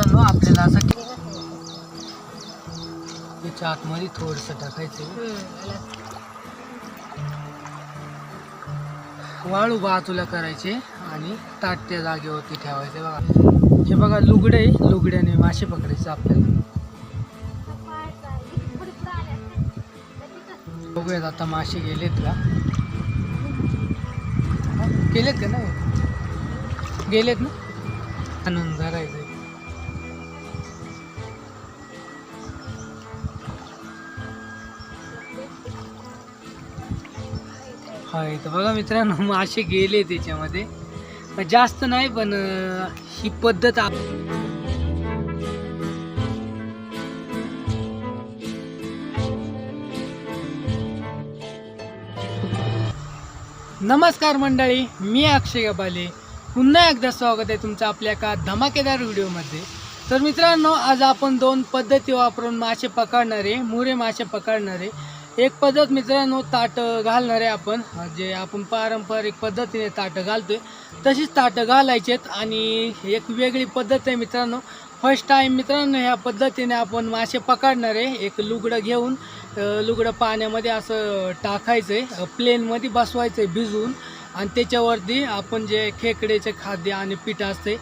मित्रांनो आपल्याला असं त्याच्या आतमध्ये थोडस टाकायचं. वाळू बाजूला करायचे आणि ताट त्या जागेवरती ठेवायचे बघा. हे बघा लुगडे लुगड्याने मासे पकडायचे आपल्याला. बघूयात आता मासे गेलेत का? गेलेत का नाही? गेलेत ना? आणून करायचं होय तर बघा मित्रांनो मासे गेले त्याच्यामध्ये. जास्त नाही पण ही पद्धत आप नमस्कार मंडळी मी अक्षय गबाले. पुन्हा एकदा स्वागत आहे तुमचं आपल्या एका धमाकेदार व्हिडिओमध्ये. तर मित्रांनो आज आपण दोन पद्धती वापरून मासे पकडणारे मुरे मासे पकडणारे एक पद्धत मित्रांनो ताटं घालणार आहे आपण जे आपण पारंपरिक पद्धतीने ताटं घालतोय. तशीच ताटं घालायचेत आणि एक वेगळी पद्धत आहे मित्रांनो. फर्स्ट टाईम मित्रांनो ह्या पद्धतीने आपण मासे पकडणार आहे. एक लुगडं घेऊन लुगडं पाण्यामध्ये असं टाकायचं आहे प्लेनमध्ये बसवायचं आहे भिजवून. आणि त्याच्यावरती आपण जे खेकड्याचे खाद्य आणि पीठ असते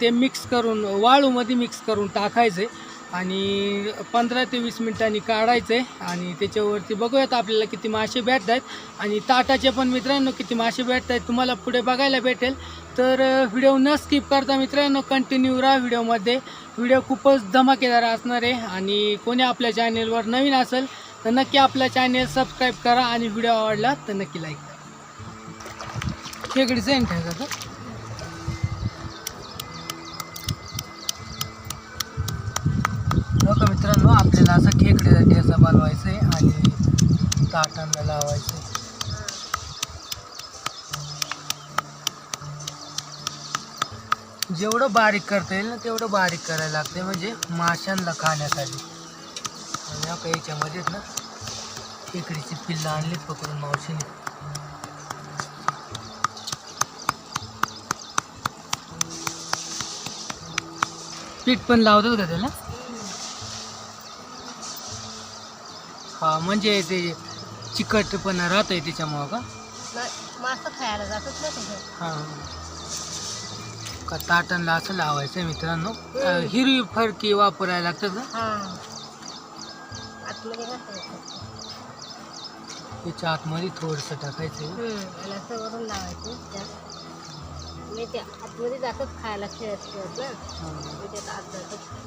ते मिक्स करून वाळूमध्ये मिक्स करून टाकायचं आहे आणि पंधरा ते वीस मिनिटांनी काढायचं आहे आणि त्याच्यावरती बघूयात आपल्याला किती मासे भेटत आहेत आणि ताटाचे पण मित्रांनो किती मासे भेटत आहेत तुम्हाला पुढे बघायला भेटेल. तर व्हिडिओ न स्किप करता मित्रांनो कंटिन्यू राहा व्हिडिओमध्ये. व्हिडिओ खूपच धमाकेदार असणार आहे आणि कोणी आपल्या चॅनेलवर नवीन असेल तर नक्की आपल्या चॅनेल सबस्क्राईब करा आणि व्हिडिओ आवडला तर नक्की लाईक करा. खेकडीचं आहे बघा मित्रांनो आपल्याला असं खेकड्याचा ठेचा बनवायचं आहे आणि ताटांना लावायचं आहे जेवढं बारीक करता येईल ना तेवढं बारीक करायला लागते म्हणजे माशांना खाण्यासाठी. आणि आता याच्यामध्येच ना खेकडीची पिल्लं आणलीत पकडून मावशीने. पीठ पण लावतात का त्याला. हा म्हणजे ते चिकटपणा राहत आहे त्याच्यामुळं का? मासं खायला जातात ना तुझं हा. का ताटांना असं लावायचं आहे मित्रांनो? अं, हिरवी फरकी वापरायला लागतात ना? हा. आतमध्ये त्याच्या आतमध्ये थोडंसं टाकायचं आहे. हम्म, आणि असं वरून लावायचं त्यात मी ते आतमध्ये खायला खेळत खेळत ना. हा. मी त्यात आत जातात.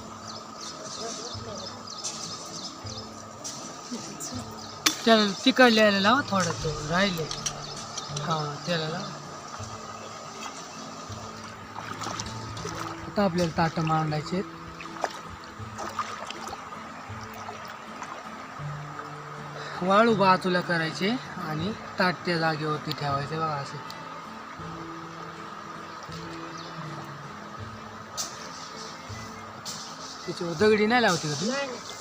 त्याला तिकडल्याला लावा थोडं तो राहिले. हा त्याला लावा. आता आपल्याला ताटं मांडायचे वाळू बाजूला करायचे आणि ताट त्या जागेवरती ठेवायचे बघा असे. त्याच्यावर दगडी नाही लावते का तुम्ही?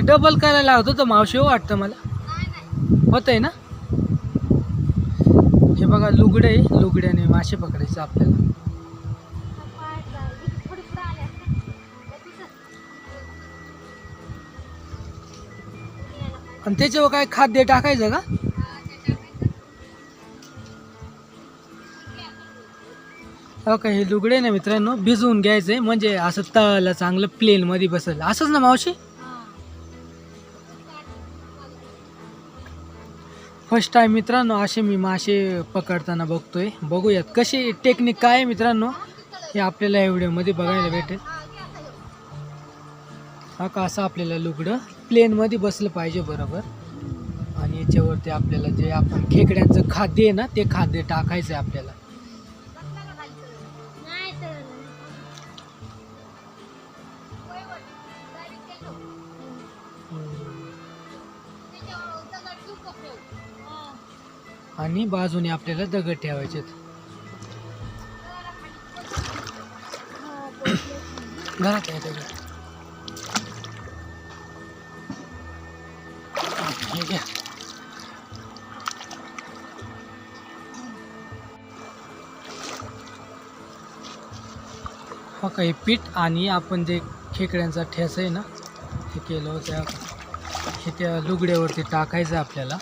ते डबल करायला होतं तर मावशी वाटतं मला. होत आहे ना? हे बघा लुगडे लुगड्याने मासे पकडायचं आपल्याला. आणि त्याच्यावर काय खाद्य टाकायचं का? हो ओके हे लुगडे ना मित्रांनो भिजवून घ्यायचंय. म्हणजे असं तळाला चांगलं प्लेन मध्ये बसेल असंच ना मावशी? फर्स्ट टाइम मित्रांनो असे मी मासे पकडताना बघतोय. बघूयात कशी टेक्निक काय आहे मित्रांनो हे आपल्याला या व्हिडिओमध्ये बघायला भेटेल. हा का असं आपल्याला लुगडं प्लेनमध्ये बसलं पाहिजे बरोबर. आणि याच्यावरती आपल्याला जे आपण खेकड्यांचं खाद्य आहे ना ते खाद्य टाकायचं आहे आपल्याला. आणि बाजूने आपल्याला दगड ठेवायचे घरात आहे दगड. हो काही पीठ आणि आपण जे खेकड्यांचा ठेस आहे ना हे केलं त्या हे त्या लुगड्यावरती टाकायचं आहे आपल्याला.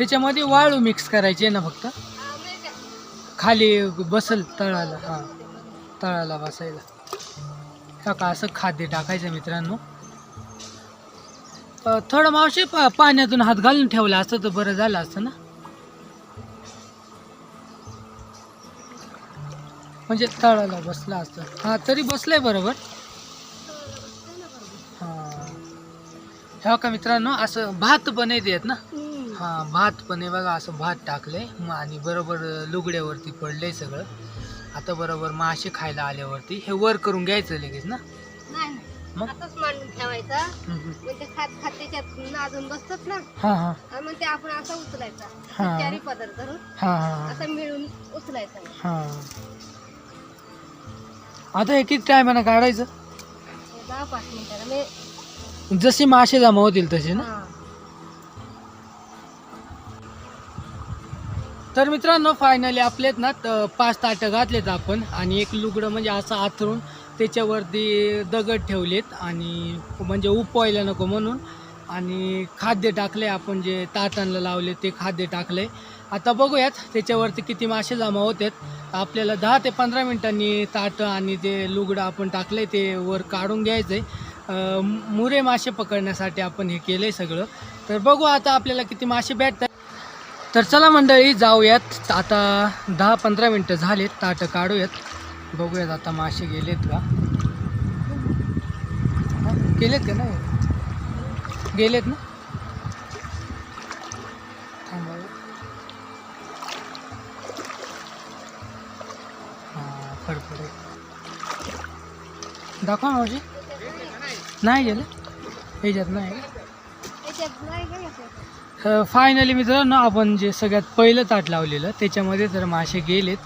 त्याच्यामध्ये वाळू मिक्स करायची आहे ना फक्त? खाली बसल तळाला हां तळाला बसायला. हा असं खाद्य टाकायचं मित्रांनो. थोडं मावशी पा पाण्यातून हात घालून ठेवला असतं तर बरं झालं असतं ना? म्हणजे तळाला बसला असतं. हां तरी बसलंय बरोबर. हां. ह्या का मित्रांनो असं भात पण येत ना? हा भात पण आहे बघा असं भात टाकलंय. मग आणि बरोबर लुगड्यावरती पडलंय सगळं. आता बरोबर मासे खायला आल्यावरती हे वर करून घ्यायचं लगेच ना? नाही मग? असंच मांडून ठेवायचा. हम्म, हम्म. मग ते खात खात त्याच्यात अजून बसतात ना? हा हा. आणि मग ते आपण असं उचलायचा. हा. चारी पदर करून. हा हा असं मिळून उचलायचं. हा. आता हे किती टायमानं काढायचं. हे दहा पाच मिनिटाला मी जसे मासे जमा होतील तसे ना? हा. तर मित्रांनो फायनली आपलेत ना पाच ताटं घातलेत आपण. आणि एक लुगडं म्हणजे असं आथरून त्याच्यावरती दगड ठेवलेत आणि म्हणजे उपवायला नको म्हणून. आणि खाद्य टाकले आपण जे ताटांना लावले ते खाद्य टाकले आता बघूयात त्याच्यावरती किती मासे जमा होतात. आपल्याला दहा ते पंधरा मिनिटांनी ताटं आणि ते लुगडं आपण टाकले ते वर काढून घ्यायचं आहे मुरे मासे पकडण्यासाठी आपण हे केलं आहे सगळं. तर बघू आता आपल्याला किती मासे भेटतात. तर चला मंडळी जाऊयात. आता दहा पंधरा मिनटं झालेत ताटं काढूयात. बघूयात आता मासे गेलेत का? गेलेत का नाही? गेलेत ना? थांबा. हा दाखवा मावशी. नाही गेलं? ह्याच्यात नाही फायनली मित्रांनो आपण जे सगळ्यात पहिलं ताट लावलेलं त्याच्यामध्ये तर मासे गेलेत.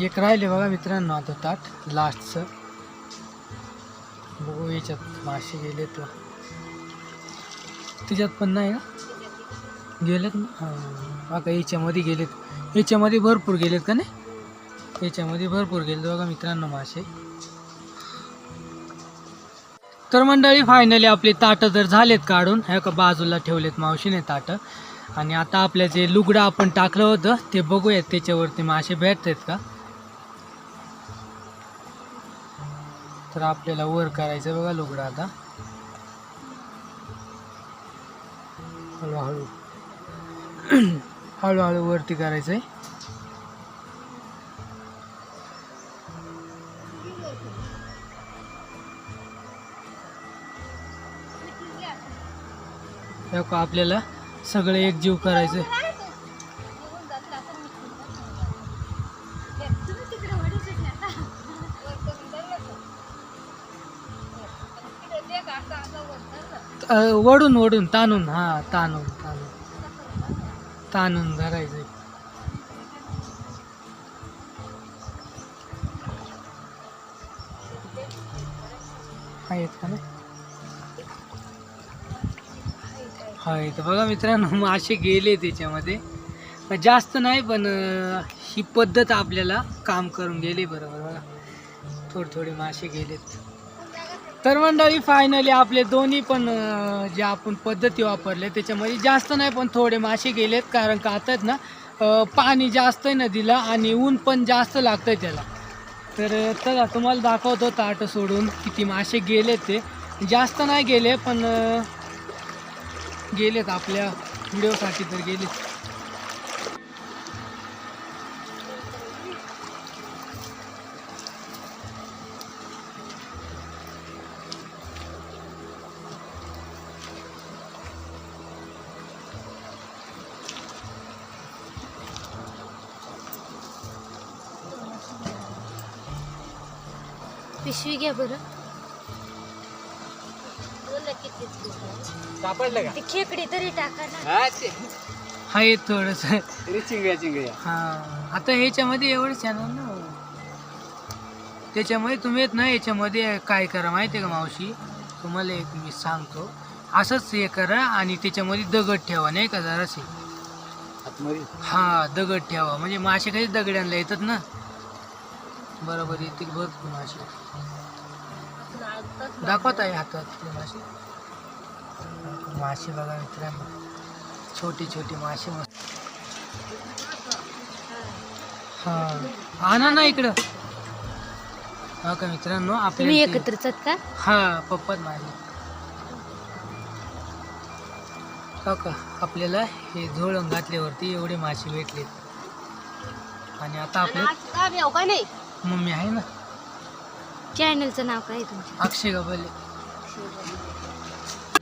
एक राहिले बघा मित्रांनो आता ताट लास्टचं बघू याच्यात मासे गेलेत. त्याच्यात पण नाही का गेलेत ना? बघा याच्यामध्ये गेलेत. याच्यामध्ये भरपूर गेलेत का नाही? याच्यामध्ये भरपूर गेलेत बघा मित्रांनो मासे. तर मंडळी फायनली आपले ताटं तर झालेत काढून ह्या का बाजूला ठेवलेत मावशीने ताटं. आणि आता आपलं जे लुगडं आपण टाकलं होतं ते बघूयात त्याच्यावरती मासे भेटत आहेत का. तर आपल्याला वर करायचं बघा लुगडं आता. हळूहळू. हळूहळू वरती करायचं आहे का आपल्याला असं एकजीव करायचं. वडून वडून ताणून. हा ताणून ताणून. ताणून धरायचं. आहेत का नाही? होय तर बघा मित्रांनो मासे गेले त्याच्यामध्ये. जास्त नाही पण ही पद्धत आपल्याला काम करून गेली बरोबर बघा. थोडे थोडे मासे गेलेत. तर मंडळी फायनली आपले दोन्ही पण जे आपण पद्धती वापरले त्याच्यामध्ये जास्त नाही पण थोडे मासे गेलेत. कारण का आता ना पाणी जास्त आहे नदीला आणि ऊन पण जास्त लागतंय त्याला. तर चला तुम्हाला दाखवतो ताटं सोडून किती मासे गेले ते. जास्त नाही गेले पण गेलेत आपल्या व्हिडिओसाठी तर गेलेत. पिशवी घ्या बरं बोला किती सापडलं का? ती खेकडी तरी टाका ना. हा थोडस. चिंगड्या चिंगड्या हा. आता ह्याच्यामध्ये एवढंच येणार ना. त्याच्यामुळे तुम्ही येत ना याच्यामध्ये काय करा माहिती आहे का मावशी? तुम्हाला एक मी सांगतो. असंच हे करा आणि त्याच्यामध्ये दगड ठेवा नाही का जरासे आतमध्ये? हा दगड ठेवा. म्हणजे मासे कधी दगड्यांना येतात ना? बरोबर येतील भरपूर मासे दाखवत आहे हातात मासे मासे बघा मित्रांनो छोटे छोटे मासे मस्त. हा. आणा ना इकडं. हा का मित्रांनो तुम्ही आपल्या ते- एकत्रच आहात का हा पप्पाच माझे हो का आपल्याला हे झोळण घातल्यावरती एवढे मासे भेटलेत. आणि आता आपले नाही? मम्मी आहे ना? चॅनलचं नाव काय आहे तुमचं? अक्षय गबाले.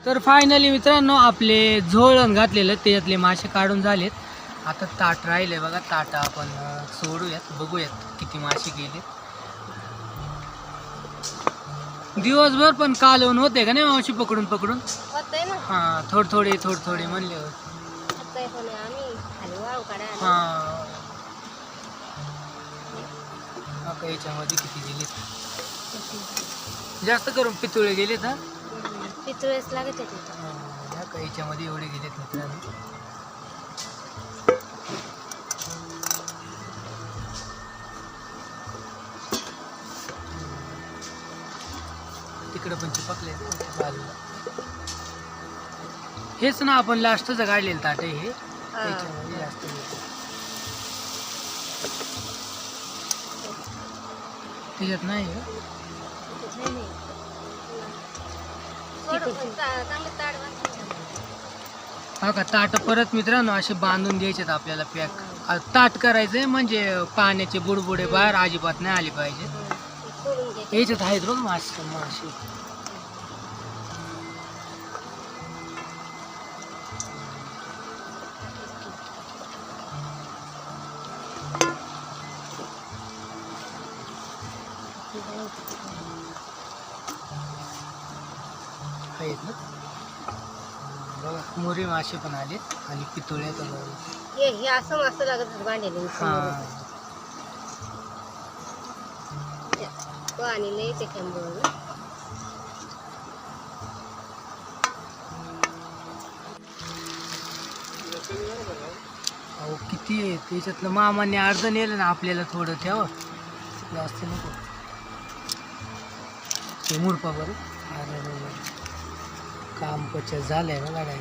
तर फायनली मित्रांनो आपले झोळण घातलेलं त्याच्यातले मासे काढून झालेत. आता ताट राहिले बघा ताट आपण सोडूयात बघूयात किती मासे गेले दिवसभर पण कालवून होते का नाही मावशी पकडून पकडून? हा थोडे थोडे थोडे थोडे म्हणले हा हा. याच्यामध्ये किती गेले जास्त करून पितुळे गेलेत हा? पितळेच लागत आहे तिथं ह्या का याच्यामध्ये एवढे गेलेत मित्रांनो. तिकडं पण चिपकले बाजूला. हेच ना आपण लास्टचं काढलेलं ताट हे. त्याच्यामध्ये जास्त गेले. त्याच्यात नाही का? हा का ताट परत मित्रांनो असे बांधून द्यायचेत आपल्याला पॅक ताट करायचंय म्हणजे पाण्याचे बुडबुडे बाहेर अजिबात नाही आले पाहिजे. याच्यात आहेत बघ मासे मासे. आहेत ना बघा मोरे मासे पण आलेत आणि पितोळ्यात हे हे असं मस्त लागत होतं हा. तो अहो किती आहे? त्याच्यातलं मामाने अर्ध नेलं ना आपल्याला थोडं ठेवा. जास्त नको. ते मुरपा बरं. अरे रे रे. काम पचत झालंय ना गाड्या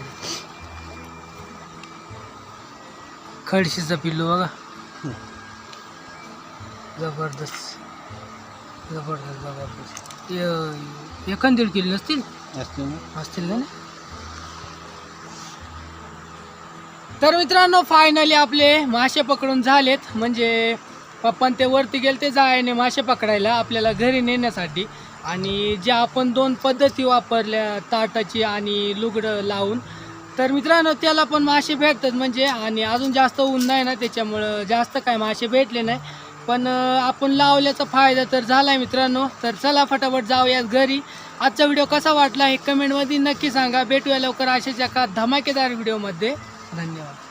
खडशीचं पिल्लू बघा. जबरदस्त. जबरदस्त जबरदस्त. य- एखाद दीड किलो नसतील? असतील ना? तर मित्रांनो फायनली आपले मासे पकडून झालेत. म्हणजे पप्पान ते वरती गेले ते जायने मासे पकडायला. आपल्याला घरी नेण्यासाठी. आणि ज्या आपण दोन पद्धती वापरल्या ताटाची आणि लुगडं लावून तर मित्रांनो त्याला पण मासे भेटतात. म्हणजे आणि अजून जास्त ऊन नाही ना त्याच्यामुळं जास्त काय मासे भेटले नाही. पण आपण लावल्याचा फायदा तर झाला आहे मित्रांनो. तर चला फटाफट जाऊयात घरी. आजचा व्हिडिओ कसा वाटला हे कमेंटमध्ये नक्की सांगा. भेटूया लवकर अशाच एका धमाकेदार व्हिडिओमध्ये. धन्यवाद.